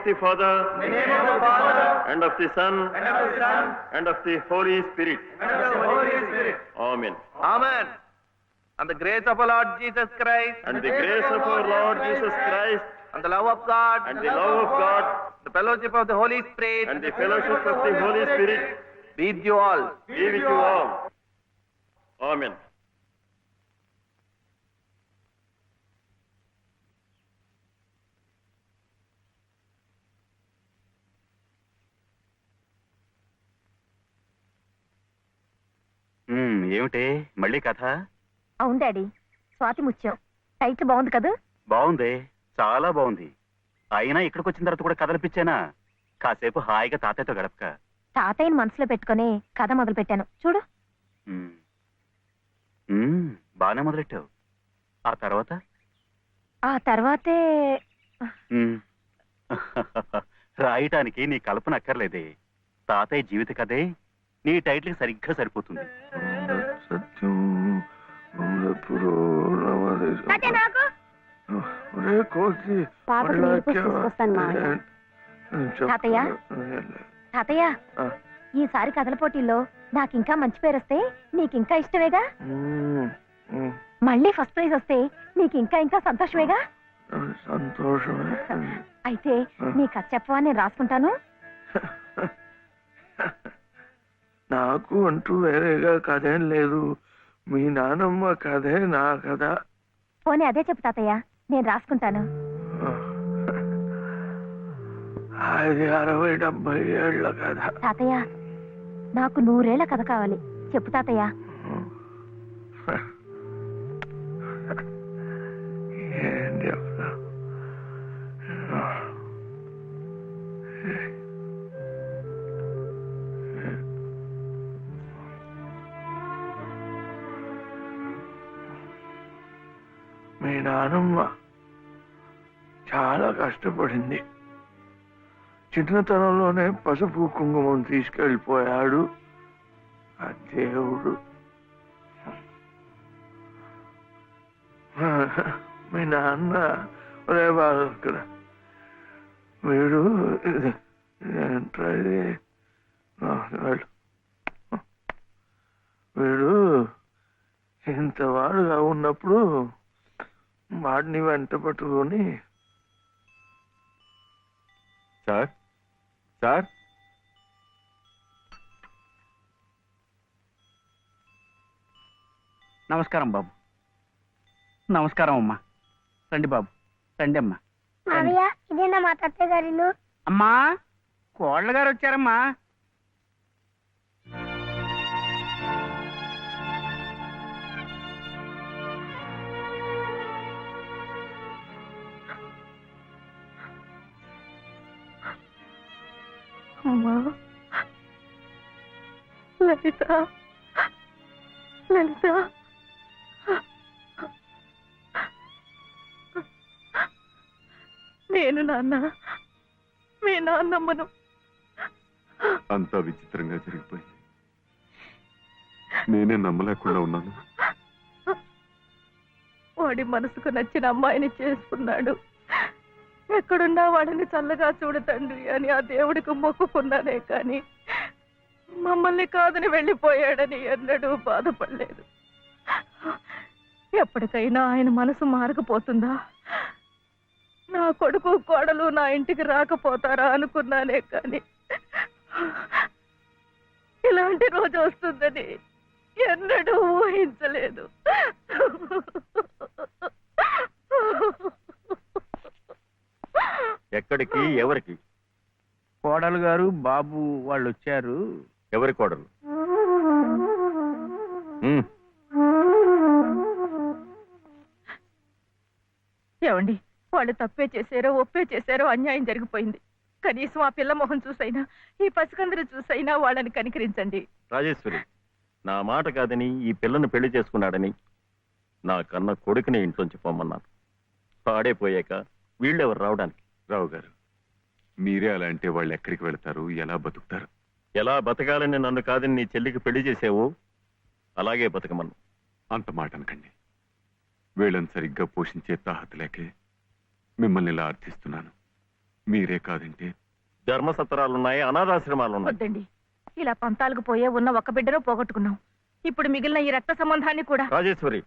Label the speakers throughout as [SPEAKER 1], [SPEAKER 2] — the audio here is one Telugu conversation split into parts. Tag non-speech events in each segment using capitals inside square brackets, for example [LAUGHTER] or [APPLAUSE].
[SPEAKER 1] of the Father,
[SPEAKER 2] In the name of the Father,
[SPEAKER 1] and of the Son,
[SPEAKER 2] and of the Son,
[SPEAKER 1] and of the Holy Spirit.
[SPEAKER 2] and of the Holy Spirit.
[SPEAKER 1] Amen.
[SPEAKER 2] Amen. And the grace of our Lord Jesus Christ,
[SPEAKER 1] And the grace of our Lord Jesus Christ,
[SPEAKER 2] and the love of God,
[SPEAKER 1] and the love of God,
[SPEAKER 2] the fellowship of the Holy Spirit,
[SPEAKER 1] and the fellowship of the Holy Spirit
[SPEAKER 2] be with you all.
[SPEAKER 1] be with you all. Amen.
[SPEAKER 3] ఏమిటి? మళ్ళీ కథ?
[SPEAKER 4] అవును డాడీ. స్వాతి ముత్యం. టైటిల్ బాగుంది కదా?
[SPEAKER 3] బాగుంది. చాలా బాగుంది. అయినా ఇక్కడికి వచ్చిన తర్వాత కూడా కథలపిచ్చానా కాసేపు హాయిగా తాతయ్యతో గడపక.
[SPEAKER 4] తాతయ్యని మనసులో పెట్టుకొని కథ మొదలు పెట్టాను చూడు.
[SPEAKER 3] ఉమ్. ఉమ్, బానే మొదలెట్టావు. ఆ తర్వాత?
[SPEAKER 4] ఆ తర్వాతే
[SPEAKER 3] ఉమ్. [LAUGHS] రాయటానికి నీ కల్పన అక్కర్లేదే. తాతయ్య జీవిత కథే. నీ టైటిల్కి సరిగ్గా సరిపోతుంది.
[SPEAKER 5] సత్యం ఎప్పుడు ఒరే కోసి.
[SPEAKER 4] తాతయ్య? తాతయ్య. ఈసారి కథల పోటీల్లో నాకు ఇంకా మంచి పేరు వస్తే నీకు ఇంకా ఇష్టమేగా? మళ్ళీ ఫస్ట్ ప్రైజ్ వస్తే నీకు ఇంకా ఇంకా సంతోషమేగా?
[SPEAKER 5] సంతోషమే.
[SPEAKER 4] అయితే నీ కథ చెప్పవా నేను రాసుకుంటాను? [LAUGHS]
[SPEAKER 5] నాకు అంటూ వేరేగా కథేం లేదు. మీ నానమ్మ కథే నా కథ.
[SPEAKER 4] పోనీ అదే చెప్పు తాతయ్య నేను రాసుకుంటాను.
[SPEAKER 5] అది అరవై డెబ్బై ఏళ్ళ కథ.
[SPEAKER 4] తాతయ్య నాకు నూరేళ్ళ కథ కావాలి. చెప్పు తాతయ్య.
[SPEAKER 5] ఏం చెప్తా నానమ్మ చాలా కష్టపడింది. చిన్నతనంలోనే పసుపు కుంకుమం తీసుకెళ్ళిపోయాడు ఆ దేవుడు. మీ నాన్న ఒరే బాలు ఇక్కడ వీడు ఇది- వీడు ఇంతవాడుగా ఉన్నప్పుడు వాడిని వెంట పట్టుకొని.
[SPEAKER 3] సార్? సార్?
[SPEAKER 6] నమస్కారం బాబు. నమస్కారం అమ్మా. రండి బాబు. రండి అమ్మా.
[SPEAKER 7] మావయ్య ఇదేనా మా తాతయ్య
[SPEAKER 6] అమ్మా కోళ్ళ గారు వచ్చారమ్మా
[SPEAKER 4] అమ్మా. లలిత. లలిత. నేను నాన్న. మీ నాన్నమ్మను.
[SPEAKER 8] అంతా విచిత్రంగా జరిగిపోయింది. నేనే నమ్మలేకుండా ఉన్నాను.
[SPEAKER 4] వాడి మనసుకు నచ్చిన అమ్మాయిని చేసుకున్నాడు. ఎక్కడున్నా వాడిని చల్లగా చూడు తండ్రి అని ఆ దేవుడికి మొక్కుకున్నానే కానీ మమ్మల్ని కాదని వెళ్ళిపోయాడని ఎన్నడూ బాధపడలేదు. ఎప్పటికైనా ఆయన మనసు మారకపోతుందా? నా కొడుకు కోడలు నా ఇంటికి రాకపోతారా అనుకున్నానే కానీ ఇలాంటి రోజు వస్తుందని ఎన్నడూ ఊహించలేదు.
[SPEAKER 9] ఎక్కడికి ఎవరికి?
[SPEAKER 10] కోడలు గారు బాబు వాళ్ళు వచ్చారు
[SPEAKER 9] ఎవరి కోడలు? ఉమ్,
[SPEAKER 11] ఏమండి వాళ్ళు తప్పే చేశారో ఒప్పే చేశారో అన్యాయం జరిగిపోయింది. కనీసం ఆ పిల్ల మొహం చూసైనా ఈ పసికందరు చూసైనా వాళ్ళని కనికరించండి.
[SPEAKER 9] రాజేశ్వరి నా మాట కాదని ఈ పిల్లను పెళ్ళి చేసుకున్నాడని నా కన్న కొడుకుని ఇంట్లోంచి పొమ్మన్నాను. పాడైపోయాక వీళ్ళెవరు రావడానికి?
[SPEAKER 8] రావు గారు మీరే అలా అంటే వాళ్ళు ఎక్కడికి వెళ్తారు? ఎలా బతుకుతారు?
[SPEAKER 9] ఎలా బతకాలని నన్ను కాదని నీ చెల్లికి పెళ్ళి చేసావో? అలాగే బతకమన్ను
[SPEAKER 8] అంత మాట అనకండి. వీళ్ళని సరిగ్గా పోషించే తాహత లేకే మిమ్మల్ని ఇలా అర్థిస్తున్నాను. మీరే కాదంటే
[SPEAKER 9] ధర్మసత్రాలున్నాయి అనాథాశ్రమాలున్నాయి.
[SPEAKER 11] వద్దండి. ఇలా పంతాలకు పోయే ఉన్న ఒక బిడ్డను పోగొట్టుకున్నాం. ఇప్పుడు మిగిలిన ఈ రక్త సంబంధాన్ని కూడా.
[SPEAKER 9] రాజేశ్వరి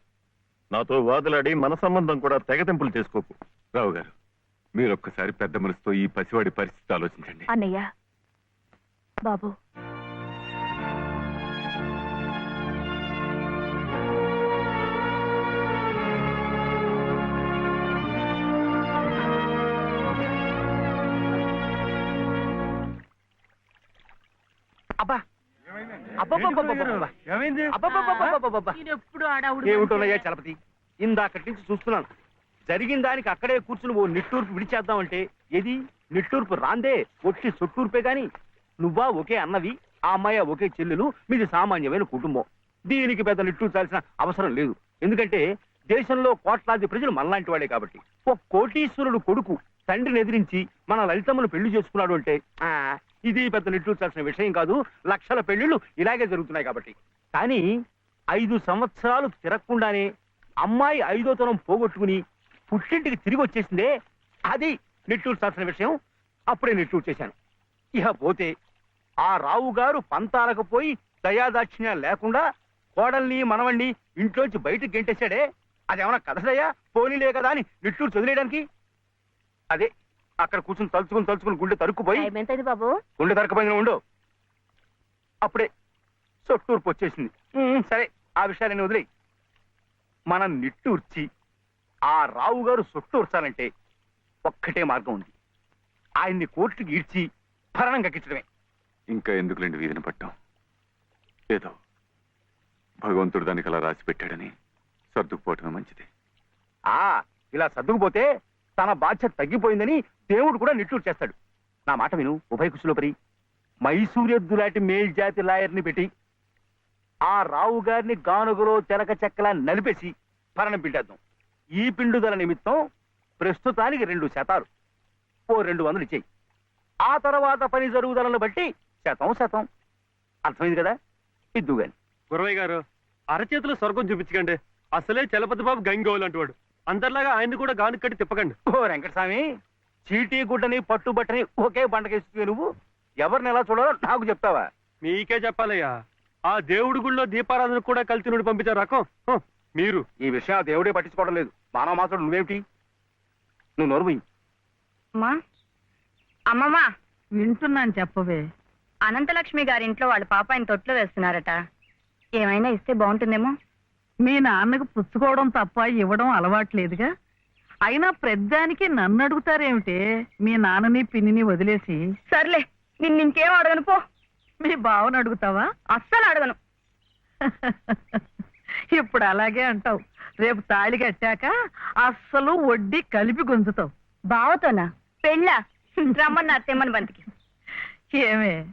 [SPEAKER 9] నాతో వాదులాడి మన సంబంధం కూడా తెగతింపులు చేసుకోకు.
[SPEAKER 8] రావు గారు మీరు ఒక్కసారి పెద్ద మనసుతో ఈ పసివాడి పరిస్థితి ఆలోచించండి.
[SPEAKER 11] అన్నయ్య బాబు.
[SPEAKER 10] అబ్బా. అబ్బబ్బబ్బబ్బబ్బబ్బ. అబ్బబ్బబ్బబ్బబ్బబ్బ. ఏమిటోనయ్యా చలపతి? ఇందాకటి నుంచి చూస్తున్నాను. జరిగిన దానికి అక్కడే కూర్చుని ఓ నిట్టూర్పు విడిచేద్దామంటే ఏది? నిట్టూర్పు రాందే ఒట్టి సొట్టూర్పే గాని. నువ్వా ఒకే అన్నవి ఆ అమ్మాయి ఒకే చెల్లెలు మీది సామాన్యమైన కుటుంబం. దీనికి పెద్ద నిట్టూర్చాల్సిన అవసరం లేదు. ఎందుకంటే దేశంలో కోట్లాది ప్రజలు మనలాంటి వాడే కాబట్టి. ఒక కోటీశ్వరుడు కొడుకు తండ్రిని ఎదిరించి మన లలితమ్మను పెళ్ళి చేసుకున్నాడు అంటే ఆ, ఇది పెద్ద నిట్టూర్చాల్సిన విషయం కాదు. లక్షల పెళ్ళిళ్ళు ఇలాగే జరుగుతున్నాయి కాబట్టి. కానీ ఐదు సంవత్సరాలు తిరగకుండానే అమ్మాయి ఐదో తరం పోగొట్టుకుని పుట్టింటికి తిరిగి వచ్చేసిందే. అది నిట్టూర్చాల్సిన విషయం. అప్పుడే నిట్టూరు చేశాను. ఇక పోతే ఆ రావు గారు పంతాలకు పోయి దయాదాక్షిణ్యం లేకుండా కోడల్ని మనవణ్ణి ఇంట్లోంచి బయటకు గెంటేశాడే. అదేమన్నా కథదయ్యా పోనీలే కదా అని నిట్టూరు చదిలేయడానికి అదే అక్కడ కూర్చుని తలుచుకుని తలుచుకుని గుండె తరుక్కుపోయి
[SPEAKER 11] ఎంతది బాబు?
[SPEAKER 10] గుండె తరకపోయిన ఉండు. అప్పుడే సొట్టూర్పు వచ్చేసింది. సరే ఆ విషయాన్ని వదిలేయి. మనం నిట్టూర్చి ఆ రావు గారు సొట్టూర్చాలంటే ఒక్కటే మార్గం ఉంది. ఆయన్ని కోర్టుకి ఈడ్చి భరణం కక్కించడమే.
[SPEAKER 8] ఇంకా ఎందుకులేండి వీధిని పట్టాం ఏదో భగవంతుడు దానికి అలా రాసి పెట్టాడని సర్దుకుపోవటమే మంచిది.
[SPEAKER 10] ఆ ఇలా సర్దుకుపోతే తన బాధ్యత తగ్గిపోయిందని దేవుడు కూడా నిట్టూరు చేస్తాడు. నా మాట విను ఉభయ కుశలోపరి. మైసూరెద్దు లాంటి మేల్జాతి లాయర్ని పెట్టి ఆ రావు గారిని గానుగలో తెలక చెక్కలా నలిపేసి భరణం పిండేద్దాం. ఈ పిండుదల నిమిత్తం ప్రస్తుతానికి రెండు శాతాలు. ఓ రెండు వందలు ఇచ్చేయి. ఆ తర్వాత పని జరుగుదలను బట్టి శాతం శాతం. అర్థమైంది కదా? ఇద్దు గాని.
[SPEAKER 1] గురవయ్య గారు అరచేతిలో స్వర్గం చూపించకండి. అసలే చలపతి బాబు గంగోలు అంటువాడు. అందరిలాగా ఆయన్ని కూడా గాను కట్టి తిప్పకండి.
[SPEAKER 10] ఓ వెంకటస్వామి చీటీ గుడ్డని పట్టుబట్టని ఒకే పంటకేస్తుంది నువ్వు? ఎవరిని ఎలా చూడాలో నాకు చెప్తావా?
[SPEAKER 1] మీకే చెప్పాలయ్యా. ఆ దేవుడి గుళ్ళో దీపారాధన కూడా కలిసి నుండి పంపించారు రకం. మీరు.
[SPEAKER 10] ఈ విషయం ఆ దేవుడే పట్టించుకోవడం లేదు. మానవ మాత్రం నువ్వేమిటి? నువ్వు నోరు పోయి
[SPEAKER 12] అమ్మా అమ్మమ్మా
[SPEAKER 11] వింటున్నాను చెప్పవే.
[SPEAKER 12] అనంతలక్ష్మి గారింట్లో వాళ్ళ పాప ఆయన తొట్లో వేస్తున్నారట. ఏమైనా ఇస్తే బాగుంటుందేమో?
[SPEAKER 11] మీ నాన్నకు పుచ్చుకోవడం తప్ప ఇవ్వడం అలవాట్లేదుగా? అయినా ప్రద్దానికి నన్ను అడుగుతారేమిటే? మీ నాన్నని పిన్నిని వదిలేసి.
[SPEAKER 12] సర్లే నిన్ను ఇంకేం అడగను పో.
[SPEAKER 11] మీ బావను అడుగుతావా?
[SPEAKER 12] అస్సలు అడగను. [LAUGHS]
[SPEAKER 11] ఇప్పుడు అలాగే అంటావు. రేపు తాళి కట్టాక అస్సలు వడ్డీ కలిపి గుంజుతావు.
[SPEAKER 12] బావతోనా? పెళ్ళా? రమ్మన్నారు తెమ్మని బంతికి.
[SPEAKER 11] ఏమే?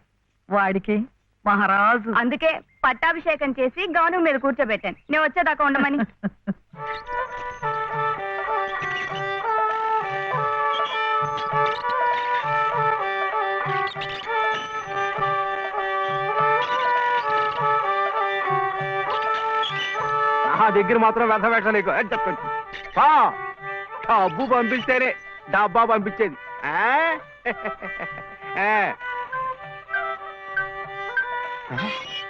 [SPEAKER 11] వాడికి మహారాజు.
[SPEAKER 12] అందుకే పట్టాభిషేకం చేసి గౌను మీద కూర్చోబెట్టాను. నేను వచ్చేదాకా ఉండమని. [LAUGHS]
[SPEAKER 10] నా దగ్గర మాత్రం వ్యర్థ వేషాలు ఎక్కువ. చెప్పండి. డబ్బు పంపిస్తేనే డబ్బా పంపించేది ఆ? [LAUGHS]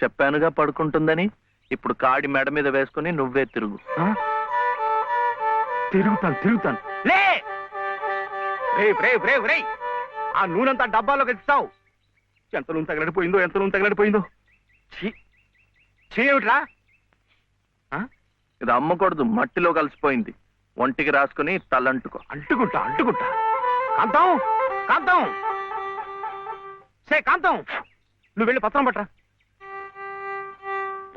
[SPEAKER 5] చెప్పానుగా పడుకుంటుందని ఇప్పుడు కాడి మెడ మీద వేసుకుని నువ్వే తిరుగు?
[SPEAKER 10] తిరుగుతాను తిరుగుతాను. లే! ఆ నూనెంతా డబ్బాలోకి ఎత్తావు ఎంత నూనె తగలడిపోయిందో ఎంత నూనె తగలడిపోయిందో ఆ?
[SPEAKER 5] ఇది అమ్మకూడదు మట్టిలో కలిసిపోయింది. ఒంటికి రాసుకుని తలంటుకో.
[SPEAKER 10] అంటుకుంటా అంటుకుంటా. కాంతం! కాంతం! సే కాంతం! నువ్వు వెళ్ళి పత్రం పట్టరా.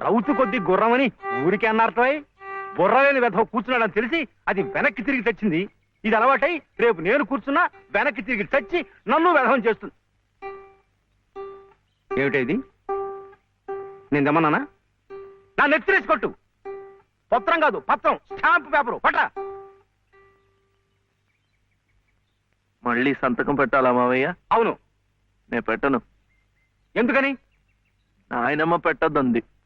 [SPEAKER 10] రౌతు కొద్ది గుర్రమని ఊరికే అన్నారటోయ్. బుర్రలేని వెధవ కూర్చున్నాడని తెలిసి అది వెనక్కి తిరిగి తెచ్చింది ఇది అలవాటై రేపు నేను కూర్చున్నా వెనక్కి తిరిగి తెచ్చి నన్ను వెధవం చేస్తుంది. ఏమిటా ఇది? నేను దమ్మన్నానా నా నెత్తిరేసి కొట్టు. పత్రం కాదు పత్రం. Stamp paper. పట్రా
[SPEAKER 5] మళ్ళీ సంతకం పెట్టాలా మావయ్య?
[SPEAKER 10] అవును.
[SPEAKER 5] నేను పెట్టను.
[SPEAKER 10] ఎందుకని?
[SPEAKER 5] నాయనమ్మ పెట్టద్దంది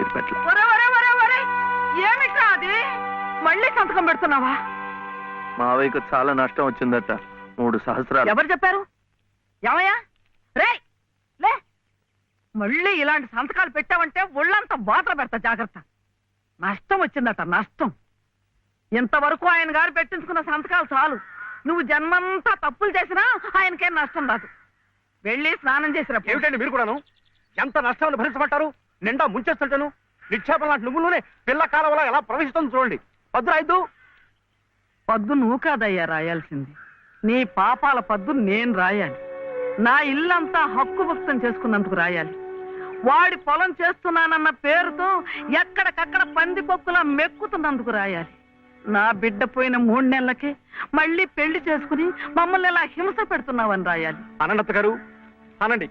[SPEAKER 5] ఇది
[SPEAKER 11] ఏమిట్రా అది? మళ్ళీ సంతకం పెడుతున్నావా?
[SPEAKER 5] మావయ్యకు చాలా నష్టం వచ్చిందట. మూడు సహస్రాలు.
[SPEAKER 11] ఎవరు చెప్పారు? ఏమయ్యా? రే లే. మళ్ళీ ఇలాంటి సంతకాలు పెట్టావంటే ఒళ్ళంతా బాధ పెడతా జాగ్రత్త. నష్టం వచ్చిందట నష్టం. ఇంతవరకు ఆయన గారు పెట్టించుకున్న సంతకాలు చాలు. నువ్వు జన్మంతా తప్పులు చేసినా ఆయనకేం నష్టం రాదు. వెళ్ళి స్నానం చేసిరా పో.
[SPEAKER 10] ఏమిటండి మీరు కూడాను? ఎంత నష్టాన్ని భరించమంటారు? నిండా ముంచేస్తుంటాను. నిక్షేపం లాంటి నువ్వులోనే పిల్ల కాలవలా ఎలా ప్రవేశిస్తుంది చూడండి. భద్రాయిద్దు
[SPEAKER 11] పద్దు నువ్వు కాదయ్యా రాయాల్సింది. నీ పాపాల పద్దు నేను రాయాలి. నా ఇల్లంతా హక్కు భక్తం చేసుకున్నందుకు రాయాలి. వాడి పొలం చేస్తున్నానన్న పేరుతో ఎక్కడికక్కడ పందికొక్కులా మెక్కుతున్నందుకు రాయాలి. నా బిడ్డ పోయిన మూడు నెలలకే మళ్ళీ పెళ్ళి చేసుకుని మమ్మల్ని ఇలా హింస పెడుతున్నావని రాయాలి.
[SPEAKER 10] అనంత గారు అనండి.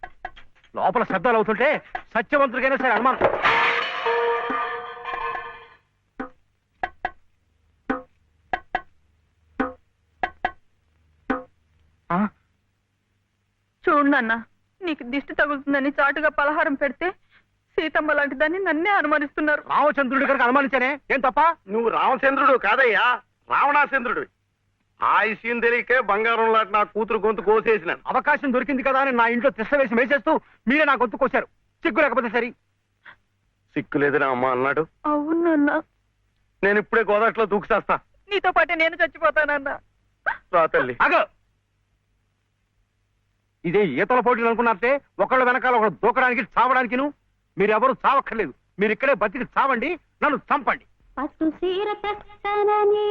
[SPEAKER 10] లోపల శబ్దాలు అవుతుంటే సత్యవంతుడికైనా సరే అనుమానం. ఆ?
[SPEAKER 11] చూడు నాన్న నీకు దిష్టి తగులుతుందని చాటుగా పలహారం పెడితే సీతమ్మ లాంటి దాన్ని నన్నే అనుమానిస్తున్నారు.
[SPEAKER 10] రామచంద్రుడి కనుక అనుమానించానే? ఏం తప్ప?
[SPEAKER 13] నువ్వు రామచంద్రుడు కాదయ్యా రావణాచంద్రుడు ఆ విషయం తెలియకే బంగారం లాంటి నా కూతురు గొంతు కోసేసినాను.
[SPEAKER 10] అవకాశం దొరికింది కదా అని నా ఇంట్లో తిష్ట వేసి మేసేస్తూ మీరే నా గొంతు కోశారు. సిగ్గు లేకపోతే సరి.
[SPEAKER 13] సిక్కులేదని అమ్మ అన్నాడు.
[SPEAKER 11] అవునన్నా
[SPEAKER 13] నేను ఇప్పుడే గోదాట్లో దూకుసేస్తా.
[SPEAKER 11] నీతో పాటే నేను చచ్చిపోతానన్నా
[SPEAKER 13] రా తల్లి.
[SPEAKER 10] అగో ఇదే ఈతల పోటీలు అనుకున్నారంటే ఒకళ్ళ వెనకాల ఒకళ్ళు దూకడానికి చావడానికిను. మీరెవరు చావక్కర్లేదు. మీరు ఇక్కడే బతికి చావండి నన్ను చంపండి.
[SPEAKER 14] పట్టు సీర తెస్తానని.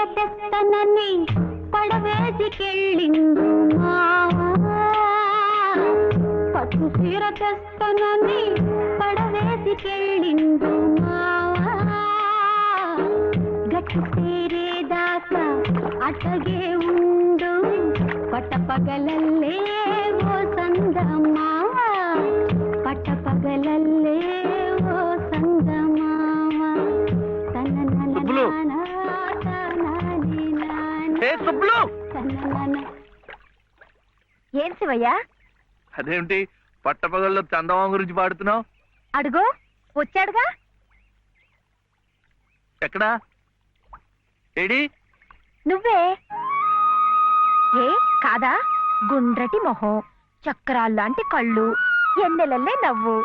[SPEAKER 14] పట్టు పడవేసికెళ్ళింది పట్టు సీర తెస్తనని పడవేసికెళ్ళింది మావా. గట్టు సేరేదాకా అటగే ఉండు పట్టపగలల్లే ఓ సందమావ పట్టపగలల్లే
[SPEAKER 10] సుబ్బులు.
[SPEAKER 5] ఏ
[SPEAKER 12] ఏం శివయ్య?
[SPEAKER 5] అదేమిటి పట్టపగల్లో చందమామ గురించి పాడుతున్నావు?
[SPEAKER 12] అడుగు. వచ్చాడుగా.
[SPEAKER 5] ఎక్కడా? ఏడి?
[SPEAKER 12] నువ్వే. ఏ కాదా? గుండ్రటి మొహం చక్రాల్లాంటి కళ్ళు ఎన్నెలల్లే నవ్వు.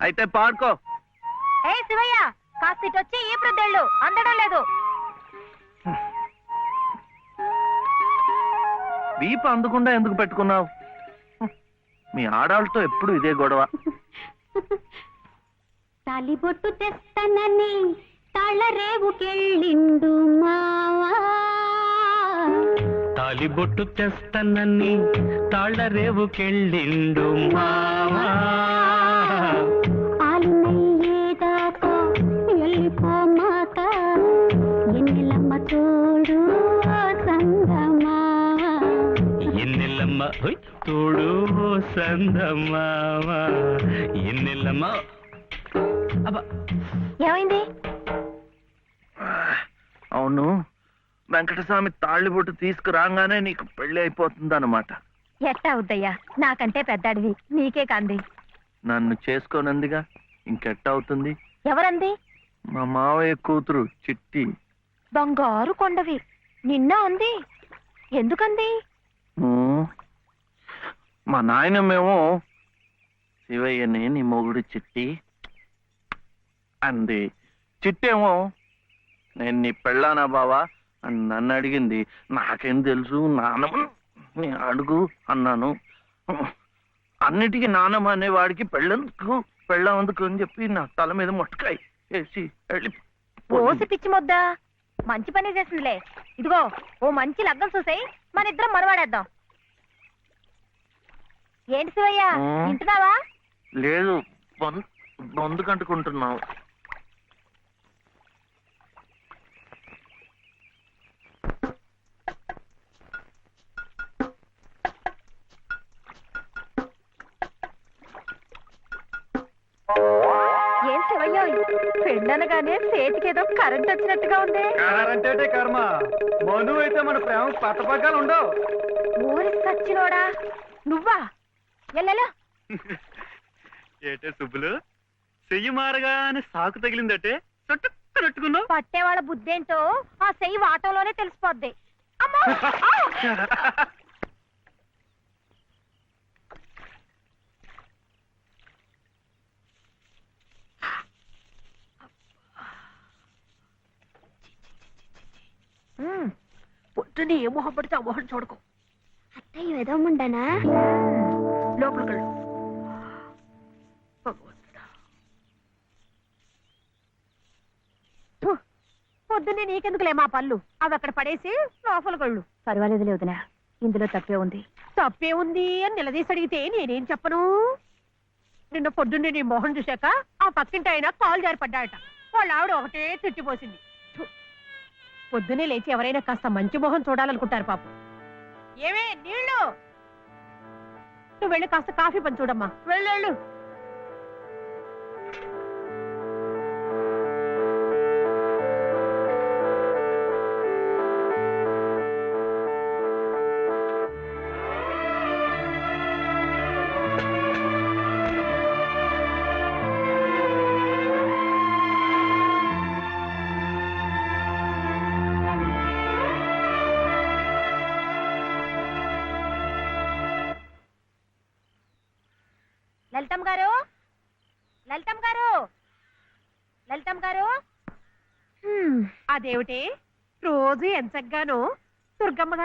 [SPEAKER 5] అయితే పాడుకో.
[SPEAKER 12] ఏ శివయ్య కాస్త వచ్చి ఈ ప్రద్దెళ్ళు అందడం లేదు.
[SPEAKER 5] వీపు అందకుండా ఎందుకు పెట్టుకున్నావు? మీ ఆడాళ్ళతో ఎప్పుడు ఇదే గొడవ.
[SPEAKER 15] తాలిబొట్టు తెస్తానని తాళరేవుకెళ్ళిండు మావా.
[SPEAKER 16] తాలిబొట్టు తెస్తానని తాళ్ళరేవుకెళ్ళిండు మావా. ఎన్నెల్లమ్మ
[SPEAKER 12] ఏమైంది?
[SPEAKER 5] అవును వెంకటస్వామి తాళ్ళిబొట్టు తీసుకురాగానే నీకు పెళ్ళి అయిపోతుంది అనమాట
[SPEAKER 12] ఎట్టా అవుద్దయ్యా నాకంటే పెద్దాడివి. నీకే కంది.
[SPEAKER 5] నన్ను చేసుకోనందిగా? ఇంకెట్ట అవుతుంది?
[SPEAKER 12] ఎవరంది?
[SPEAKER 5] మా మావయ్య కూతురు చిట్టి.
[SPEAKER 12] బంగారు కొండవి. నిన్న ఉంది. ఎందుకంది?
[SPEAKER 5] మా నాయన మేము శివయ్యని నీ మొగుడు చిట్టి అంది. చిట్టేమో నేను నీ పెళ్ళానా బావా? అని నన్ను అడిగింది. నాకేం తెలుసు నానమ్మ నీ అడుగు అన్నాను. అన్నిటికీ నానమ్మ అనేవాడికి పెళ్ళందుకు పెళ్ళందుకు అని చెప్పి నా తల మీద మొట్టకాయ వేసి వెళ్ళి
[SPEAKER 12] ఓసి పిచ్చి మొద్దా? మంచి పని చేసిందిలే. ఇదిగో ఓ మంచి లగ్గం చూసాయి. మన ఇద్దరం మరవాడేద్దాం. ఏంటి శివయ్య?
[SPEAKER 5] ఆ.
[SPEAKER 12] వింటున్నావా
[SPEAKER 5] లేదు బొందు బొందు కంటుకుంటున్నావు
[SPEAKER 12] ఏం శివయ్య? పెళ్ళనగానే చేతికి ఏదో కరెంట్ వచ్చినట్టుగా ఉంది.
[SPEAKER 1] అంటే కర్మ. మను అయితే మన ప్రేమ పట్టపగ్గాలు ఉండవు.
[SPEAKER 12] ఊరి సచ్చినోడా? నువ్వా? ఎల్లెలో
[SPEAKER 1] ఏటే సుబ్బులు? చెయ్యి మారగానే సాకు తగిలిందటే. చుట్టుకున్నట్టుకున్నావు
[SPEAKER 12] పట్టేవాళ్ళ బుద్ధేంటో ఆ చెయ్యి వాటంలోనే తెలిసిపోద్ది. అమ్మో! ఆ! ఉమ్, పొద్దున్నే ఏ మొహం పడితే ఆ మొహం చూడకు.
[SPEAKER 15] అత్తయ్య వెదవమండనా
[SPEAKER 12] లోపలికి వెళ్ళు పొద్దున్నే నీకెందుకులే మా పళ్ళు? అవి అక్కడ పడేసి లోపలికి వెళ్ళు పర్వాలేదు లేదునా ఇందులో తప్పే ఉంది. తప్పే ఉంది అని నిలదీసి అడిగితే నేనేం చెప్పను? నిన్న పొద్దున్నే నీ మొహం చూశాక ఆ పక్కింటి ఆయన కాలు జారి పడ్డాయట వాళ్ళ ఆవిడ ఒకటే తిట్టిపోసింది థు, పొద్దున్నే లేచి ఎవరైనా కాస్త మంచి మొహం చూడాలనుకుంటారు పాపం. ఏమే నీళ్ళు? నువ్వు వెళ్ళి కాస్త కాఫీ పని చూడమ్మా. వెళ్ళు లలితమ్మ గారు? లలితమ్మ గారు? లలితమ్మ గారు? అదేమిటి? రోజు ఎంచగ్గాను దుర్గమ్మ గారు